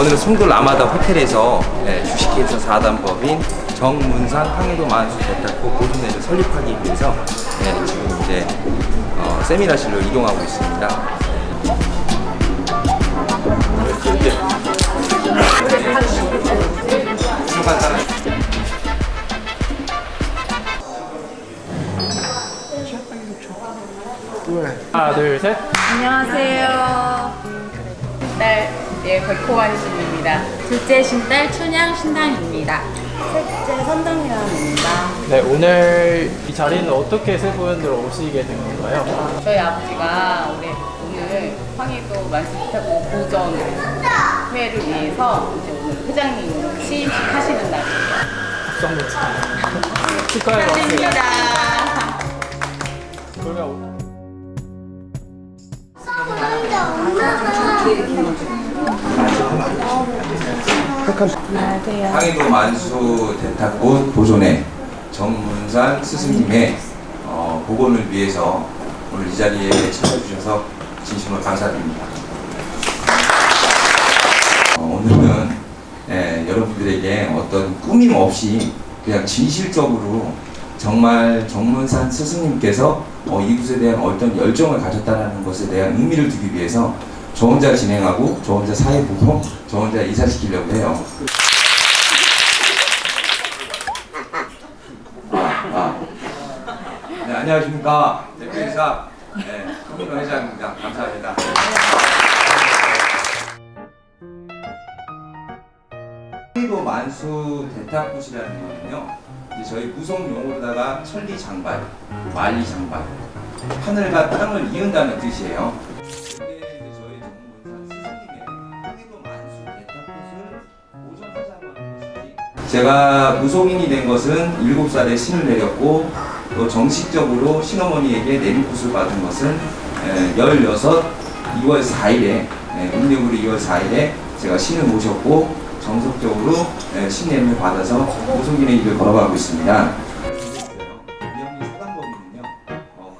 아, 오늘은 송도 라마다 호텔에서 네, 주식회사 4단 법인 정문산 황해도 만수 대탁고 보존회를 설립하기 위해서 네, 지금 이제 어, 세미나실로 이동하고 있습니다. 하나 둘 셋. 안녕하세요. 백호환 씨입니다. 둘째 신딸 춘향 신당입니다. 셋째 선정연입니다. 네 오늘 이 자리는 어떻게 세 분들 오시게 된 건가요? 저희 아버지가 올해 오늘 황해도 만수타고 보전 회를 위해서 이제 오늘 회장님 취임식 하시는 날이에요. 박수 한번 치세요. 축하해 주세요. 그러면 오- 황해도 만수 대탁꽃 보존회 정문산 스승님의 어, 복원을 위해서 오늘 이 자리에 찾아주셔서 진심으로 감사드립니다. 어, 오늘은 예, 여러분들에게 어떤 꾸밈 없이 그냥 진실적으로 정말 정문산 스승님께서 어, 이곳에 대한 어떤 열정을 가졌다는 것에 대한 의미를 두기 위해서 저 혼자 진행하고 저 혼자 사회 보고 저 혼자 이사시키려고 해요. 아. 네, 안녕하십니까. 대표이사 네, 김민호 회장입니다. 감사합니다. 황해도 만수 대탁굿이라는 거는요. 이제 저희 무속 용어로다가 천리 장발, 만리 장발, 하늘과 땅을 이은다는 뜻이에요. 제가 무속인이 된 것은 7살에 신을 내렸고 또 정식적으로 신어머니에게 내리굿을 받은 것은 16, 2월 4일에 음력으로 2월 4일에 제가 신을 모셨고 정석적으로 예, 신내림을 받아서 무속인의 일을 걸어가고 있습니다. 어,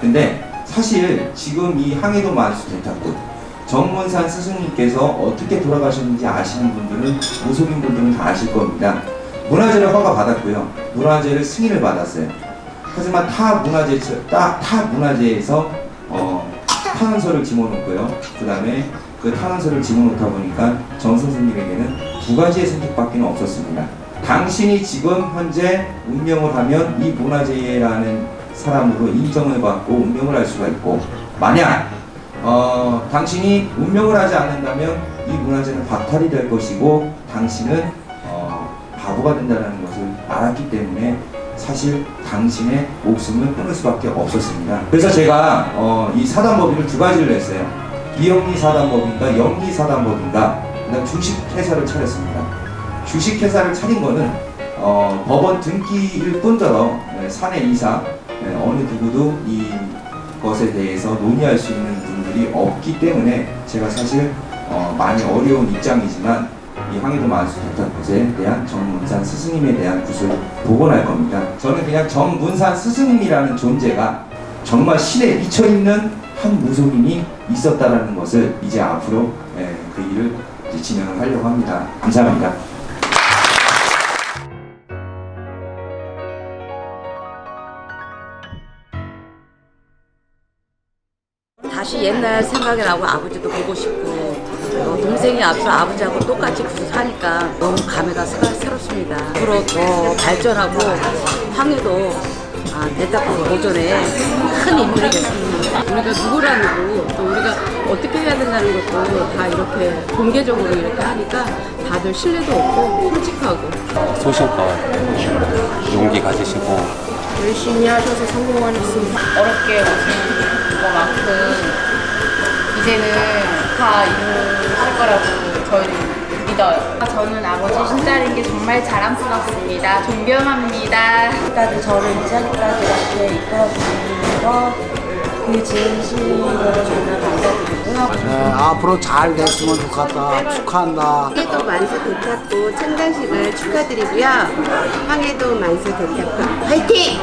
근데 사실 지금 이 항해도 만수 대탁도 정문산 스승님께서 어떻게 돌아가셨는지 아시는 분들은 무속인 분들은 다 아실 겁니다. 문화재를 허가 받았고요. 문화재를 승인을 받았어요. 하지만 타 문화재 타, 타 문화재에서 어, 탄원서를 집어넣고요. 그 다음에 그 탄원서를 집어넣다 보니까 정 선생님에게는 두 가지의 선택밖에 없었습니다. 당신이 지금 현재 운명을 하면 이 문화재라는 사람으로 인정을 받고 운명을 할 수가 있고 만약 어, 당신이 운명을 하지 않는다면 이 문화재는 박탈이 될 것이고 당신은 어, 바보가 된다는 것을 알았기 때문에 사실 당신의 목숨을 끊을 수밖에 없었습니다. 그래서 제가 어, 이 사단법인을 두 가지를 냈어요. 비영리 사단법인가 영리 사단법인가 그다음 주식 회사를 차렸습니다. 주식 회사를 차린 거는 어, 법원 등기일 뿐더러 네, 사내 이사 네, 어느 누구도 이 것에 대해서 논의할 수 있는 분들이 없기 때문에 제가 사실 어, 많이 어려운 입장이지만 이 황해도 만수 대탁굿에 대한 정문산 스승님에 대한 굿을 복원할 겁니다. 저는 그냥 정문산 스승님이라는 존재가 정말 신에 미쳐 있는 한 무속인이 있었다라는 것을 이제 앞으로 예, 그 일을 진행을 하려고 합니다. 감사합니다. 다시 옛날 생각이 나고 아버지도 보고 싶고 어, 동생이 앞서 아버지하고 똑같이 사니까 너무 감회가 새- 새롭습니다. 앞으로 더 발전하고 황해도 아, 대탁구 보존에 큰 인물이 됐습니다. 우리가 누구라는 거, 또 우리가 어떻게 해야 된다는 것도 다 이렇게 공개적으로 이렇게 하니까 다들 신뢰도 없고 솔직하고 소신껏 용기 가지시고 열심히 하셔서 성공하셨습니다. 어렵게 오신 것만큼 이제는 다 이루실 거라고 저희는 믿어요. 저는 아버지 신딸인 게 정말 자랑스럽습니다. 존경합니다. 다들 저를 이 자리까지 이렇게 이끌어주는 거 그 진심으로 정말. 네, 앞으로 잘 됐으면 좋겠다. 축하한다. 황해도 만수 대탁구 창단식을 축하드리고요. 황해도 만수 대탁구 화이팅!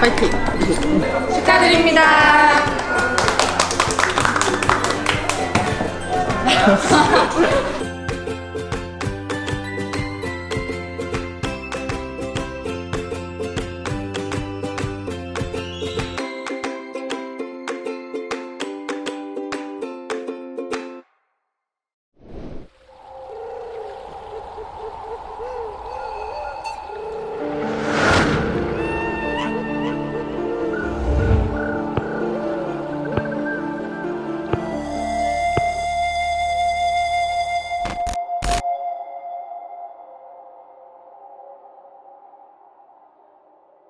파이팅! 축하드립니다.